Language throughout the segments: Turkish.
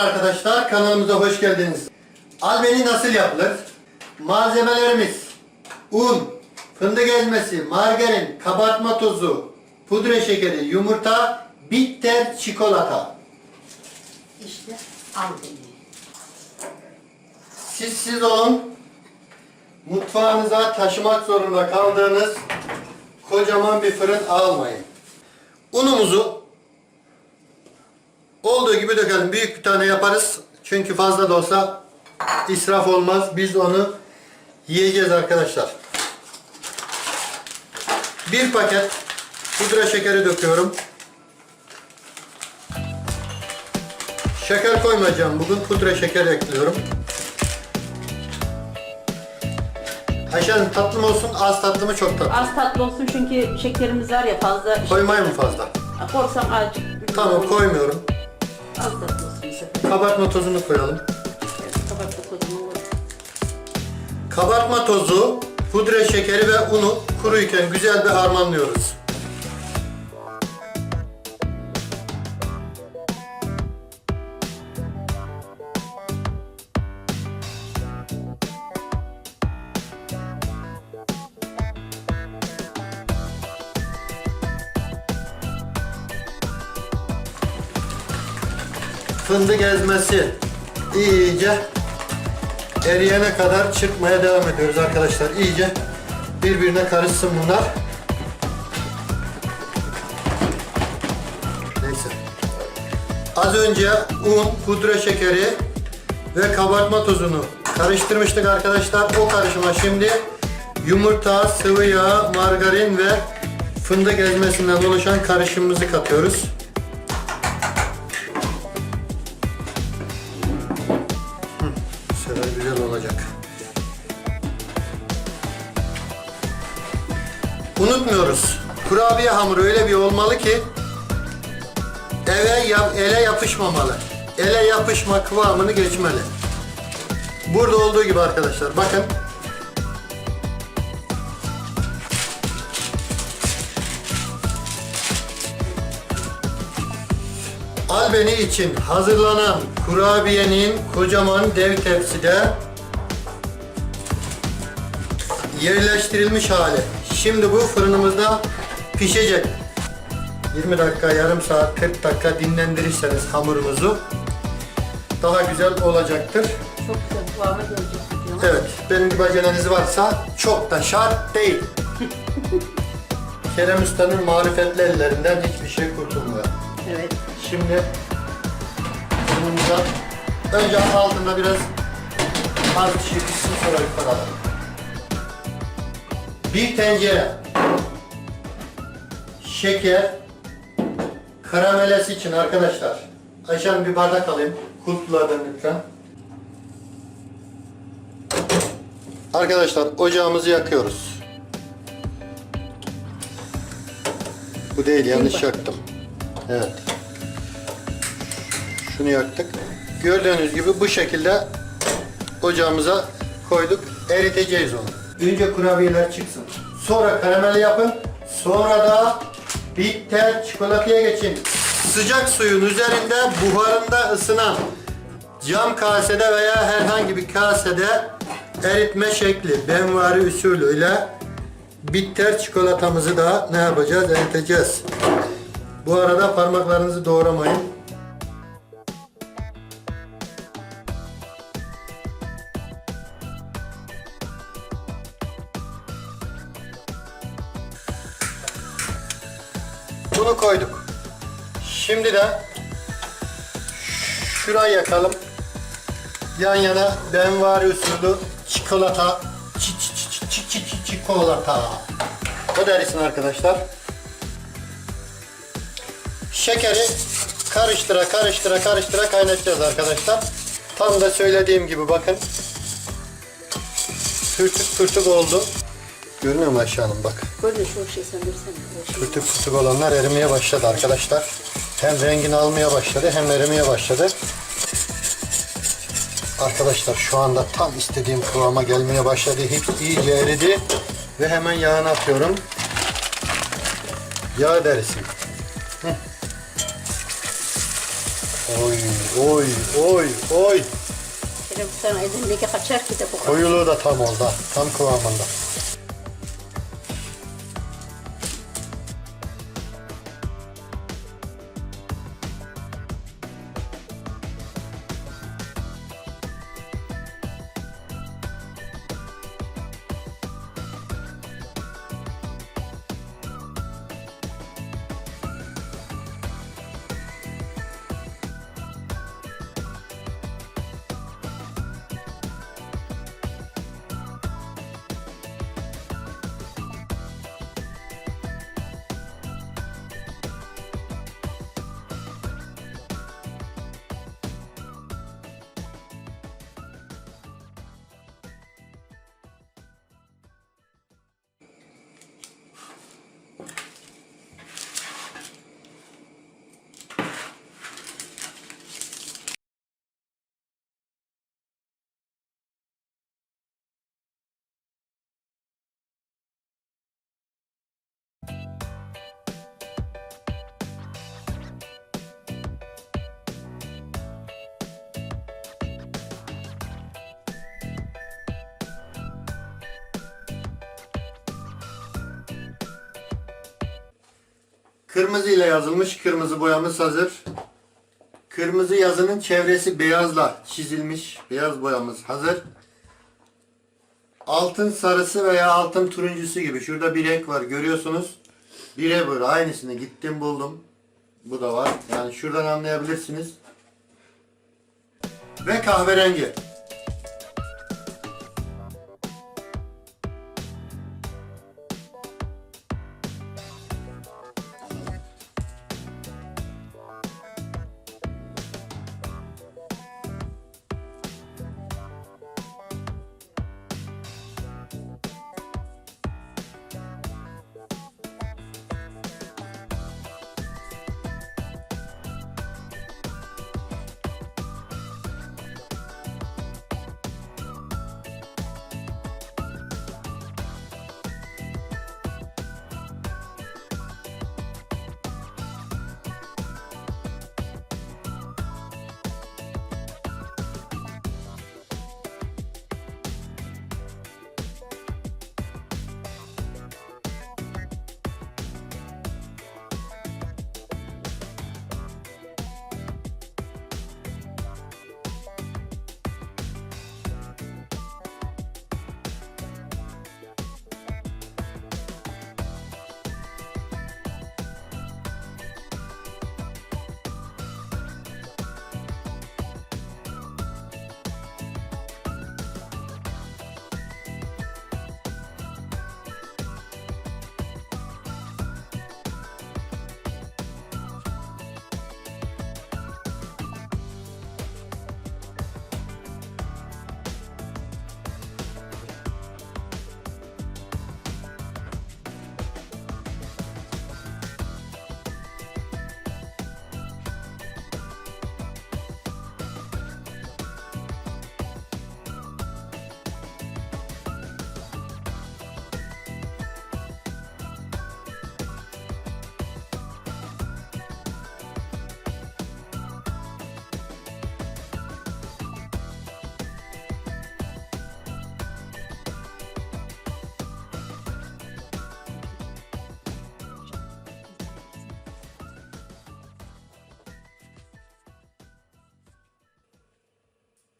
arkadaşlar kanalımıza hoş geldiniz. Albeni nasıl yapılır? Malzemelerimiz un, fındık ezmesi, margarin, kabartma tozu, pudra şekeri, yumurta, bitter çikolata. İşte al beni. Siz siz olun. Mutfağınıza taşımak zorunda kaldığınız kocaman bir fırın almayın. Unumuzu olduğu gibi dökelim. Büyük bir tane yaparız. Çünkü fazla da olsa israf olmaz. Biz onu yiyeceğiz arkadaşlar. Bir paket pudra şekeri döküyorum. Şeker koymayacağım. Bugün pudra şeker ekliyorum. Ayşe Hanım tatlı mı olsun, az tatlı mı, çok tatlı? Az tatlı olsun çünkü şekerimiz var ya fazla. Koymayayım mı fazla? Korsam azıcık. Tamam koymuyorum. Kabartma tozunu koyalım. Kabartma tozunu koy. Kabartma tozu, pudra şekeri ve unu kuruyken güzel bir harmanlıyoruz. Fındık ezmesi iyice eriyene kadar çırpmaya devam ediyoruz arkadaşlar. İyice birbirine karışsın bunlar. Neyse. Az önce un, pudra şekeri ve kabartma tozunu karıştırmıştık arkadaşlar. O karışıma şimdi yumurta, sıvı yağ, margarin ve fındık ezmesinden oluşan karışımımızı katıyoruz. Kurabiye hamuru öyle bir olmalı ki eve ya- ele yapışmamalı. Ele yapışma kıvamını geçmeli. Burada olduğu gibi arkadaşlar bakın. Albeni için hazırlanan kurabiyenin kocaman dev tepside yerleştirilmiş hali. Şimdi bu fırınımızda pişecek. 20 dakika, yarım saat, 40 dakika dinlendirirseniz hamurunuzu daha güzel olacaktır. Çok güzel kıvama gelecek. Evet, benim gibi aceleniz varsa çok da şart değil. Kerem Usta'nın marifetli ellerinden hiçbir şey kurtulmuyor. Evet. Şimdi fırınımıza önce altında biraz az bir pişsin sonra yukarı alalım. Bir tencere şeker karamelesi için arkadaşlar. Ayşe Hanım bir bardak alayım. Kulplardan lütfen. Arkadaşlar ocağımızı yakıyoruz. Bu değil yanlış yaktım. Evet. Şunu yaktık. Gördüğünüz gibi bu şekilde ocağımıza koyduk. Eriteceğiz onu. Önce kurabiyeler çıksın. Sonra karamel yapın. Sonra da bitter çikolataya geçin. Sıcak suyun üzerinde buharında ısınan cam kasede veya herhangi bir kasede eritme şekli benvari usulüyle bitter çikolatamızı da ne yapacağız? Eriteceğiz. Bu arada parmaklarınızı doğramayın. Bunu koyduk. Şimdi de şurayı yakalım. Yan yana benvari usulü çikolata çi çi çi çi çi çi çikolata. O derisin arkadaşlar. Şekeri karıştıra karıştıra karıştıra kaynatacağız arkadaşlar. Tam da söylediğim gibi bakın. Pürtük pürtük oldu. Görünüyor mu Ayşe Hanım bak. Böyle şu şey sen versene. Pürtük pürtük olanlar erimeye başladı arkadaşlar. Hem rengini almaya başladı hem erimeye başladı. Arkadaşlar şu anda tam istediğim kıvama gelmeye başladı. Hepsi iyice eridi. Ve hemen yağını atıyorum. Yağ derisin. Hı. Oy oy oy oy. Şöyle bu sana elindeki kaçar ki de bu kadar. Koyuluğu da tam oldu. Tam kıvamında. Kırmızı ile yazılmış kırmızı boyamız hazır. Kırmızı yazının çevresi beyazla çizilmiş. Beyaz boyamız hazır. Altın sarısı veya altın turuncusu gibi. Şurada bir renk var görüyorsunuz. Birebir aynısını gittim buldum. Bu da var. Yani şuradan anlayabilirsiniz. Ve kahverengi.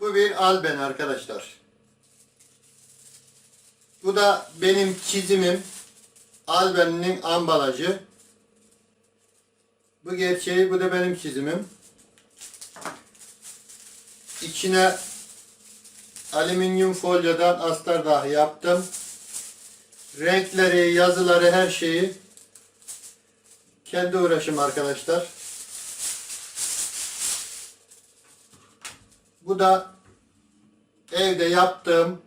Bu bir alben arkadaşlar. Bu da benim çizimim. Albeninin ambalajı. Bu gerçeği, bu da benim çizimim. İçine alüminyum folyodan astar dahi yaptım. Renkleri, yazıları, her şeyi kendi uğraşım arkadaşlar. Bu da evde yaptığım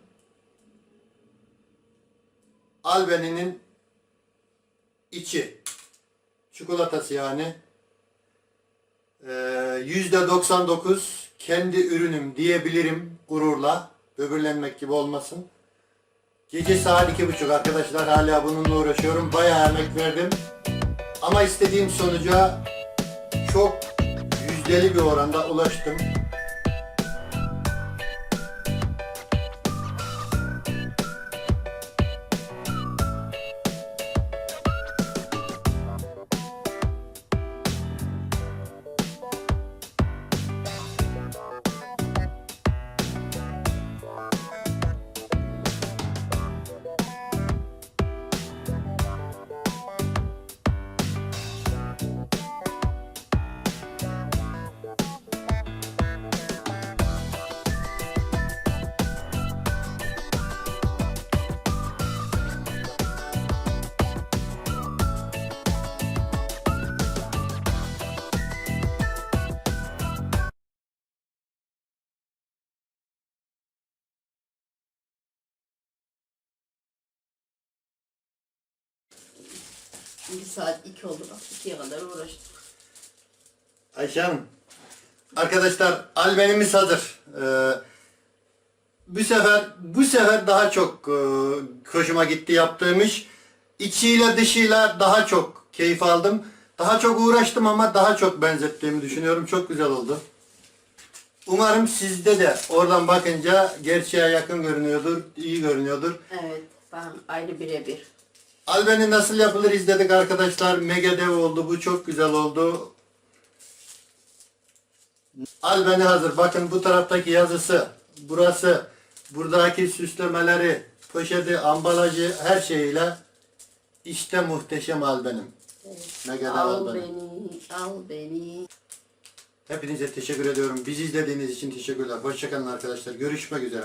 albeninin içi. Çikolatası yani. Ee, %99 kendi ürünüm diyebilirim gururla. Böbürlenmek gibi olmasın. Gece saat iki buçuk arkadaşlar hala bununla uğraşıyorum. Bayağı emek verdim. Ama istediğim sonuca çok yüzde dengeli bir oranda ulaştım. Bir saat iki oldu bak ikiye kadar uğraştık. Ayşe Hanım. Arkadaşlar albenimiz hazır. Ee, bu sefer bu sefer daha çok e, hoşuma gitti yaptığım iş. İçiyle dışıyla daha çok keyif aldım. Daha çok uğraştım ama daha çok benzettiğimi düşünüyorum. Çok güzel oldu. Umarım sizde de oradan bakınca gerçeğe yakın görünüyordur, iyi görünüyordur. Evet ben aynı birebir. Albeni nasıl yapılır izledik arkadaşlar. Mega dev oldu. Bu çok güzel oldu. Albeni hazır. Bakın bu taraftaki yazısı, burası, buradaki süslemeleri, poşeti, ambalajı her şeyiyle işte muhteşem albenim. Mega dev Al albenim. beni, al beni. Hepinize teşekkür ediyorum. Bizi izlediğiniz için teşekkürler. Hoşçakalın arkadaşlar. Görüşmek üzere.